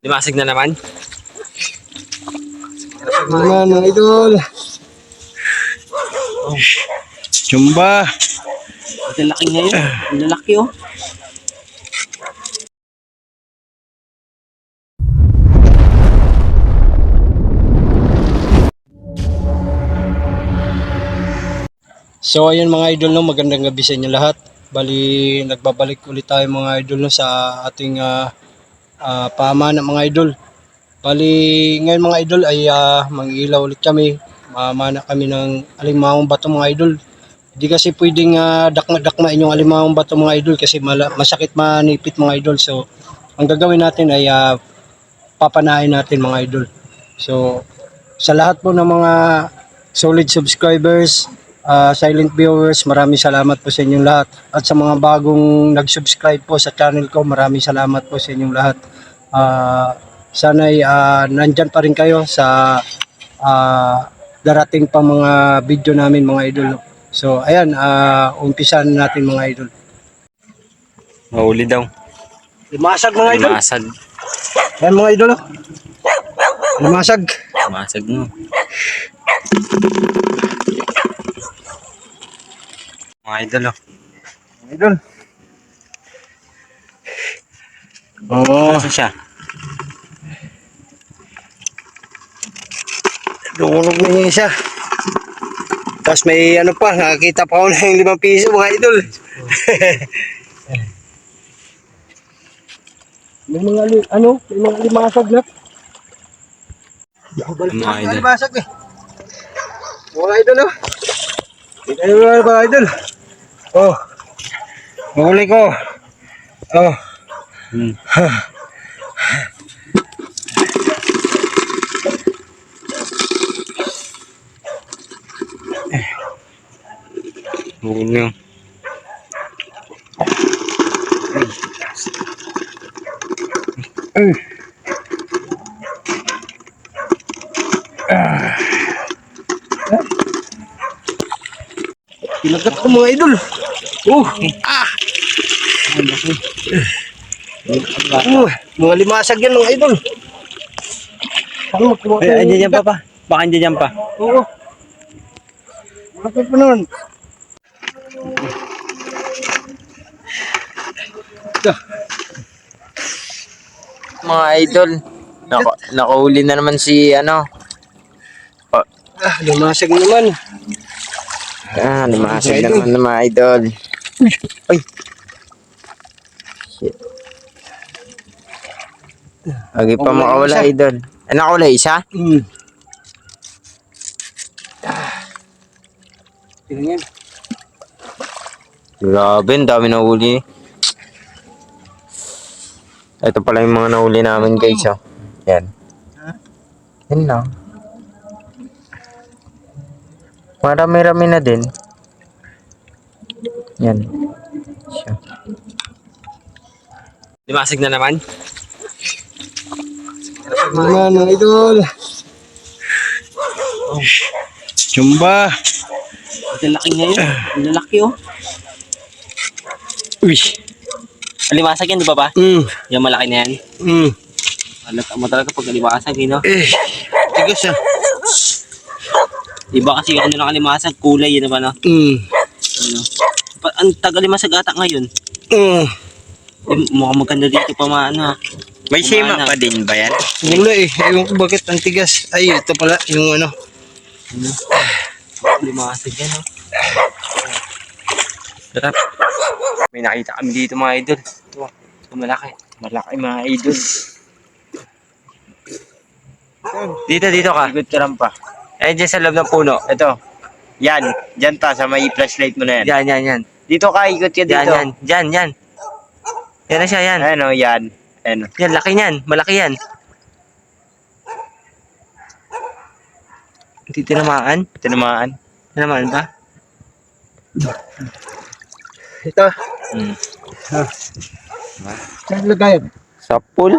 Limasig na naman. Naman, mga idol. Chumba. Ang laki ngayon. Ang lalaki oh. So ayun mga idol no, magandang gabi sa inyo lahat. Bali nagbabalik ulit tayo mga idol no, sa ating uh, uh, pamana mga idol. Bali ngayon mga idol ay uh, mangilaw ulit kami. Mamana kami ng alimahong bato mga idol. Hindi kasi pwedeng uh, dakma-dakmain yung alimahong bato mga idol kasi masakit manipit mga idol. So ang gagawin natin ay uh, papanain natin mga idol. So sa lahat po ng mga solid subscribers, ah, silent viewers, maraming salamat po sa inyong lahat. At sa mga bagong nag-subscribe po sa channel ko, maraming salamat po sa inyong lahat. Ah, sana'y ah, nandyan pa rin kayo sa ah, darating pa mga video namin mga idol. So ayan, uh, umpisan natin mga idol. Mahuli daw. Limasag mga idol. Limasag. Ayan mga idol. oh. Limasag. Limasag mo. Mga idol oh. Mga idol. Oo. Saan siya? Dumulog na yung isa. Tapos may ano pa, nakakita pa ako na yung limang piso mga idol. may mga ano, may mga limasag na. Mga idol. Limasag eh. Mga idol oh. Kita nyo mga idol. Oh. Huli ko. Oh. Hmm. Huli oh. Ay. Pinagat ko mga idol. Oh. Ah. Oh, mga limasag yan mga idol. Eh, andyan yan pa pa. Baka andyan yan pa. Oo. Bakit pa nun? Ito. Mga idol. Naka, nakahuli na naman si ano. Ah, limasag naman. Ah, lumasag naman ng mga idol. Ay. Shit. Lagi pa Wala makawala isa. Eh, nakawala isa? Hmm. Tingnan yan. Grabe, ang dami nahuli. Ito pala yung mga nahuli namin guys, oh. Yan. Yan lang. Marami-rami na din. Yan. Siya. Limasig na naman? Naman mga idol. Oh. Chumba. Ang laki ngayon. Ang lalaki, oh. Uy. Limasag yan, di ba ba? Hmm. Yung malaki na yan. Hmm. Alata mo talaga pag limasag, eh, no? Eh. Tigas ah. Iba kasi ano ng kalimasag, kulay yun naman, no? Hmm. Ano? Pa- ang tagal limasag ata ngayon. Hmm. Eh, mukhang maganda dito pa maano. May sima pa din ba yan? Wala eh. Ewan ko bakit ang tigas. Ay, ito pala yung ano. Ano? Limasag yan, no? Sarap. May nakita kami dito mga idol. Ito, ito malaki. Malaki mga idol. Dito, dito ka. Ikot ka pa. Ayun dyan sa loob ng puno. Ito. Yan. Diyan ta sa may flashlight mo na yan. Yan, yan, yan. Dito ka, ikot ka Yan, dito. yan. Yan, yan. Yan na siya, yan. Ano, yan. Ano. Yan, laki niyan. Malaki yan. Hindi tinamaan. Tinamaan. Tinamaan ba? Ito. Hmm. Saan lagayan? Sa pool?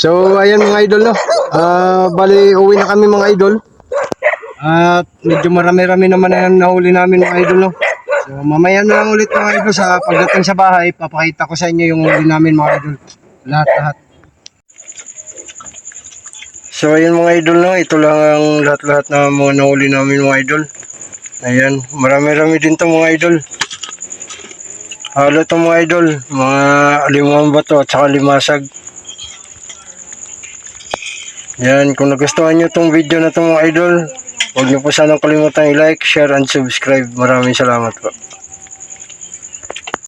So, ayan mga idol, no? Ah, bali, uwi na kami mga idol. At medyo marami-rami naman na nahuli namin mga idol, no? So mamaya na lang ulit mga idol sa pagdating sa bahay, papakita ko sa inyo yung huli namin mga idol. Lahat-lahat. So ayun mga idol no, ito lang ang lahat-lahat na mga nahuli namin mga idol. Ayan, marami-rami din to mga idol. Halo to mga idol, mga limang bato at saka limasag. Yan, kung nagustuhan nyo tong video na to mga idol, huwag nyo po sanang kalimutan i-like, share, and subscribe. Maraming salamat po.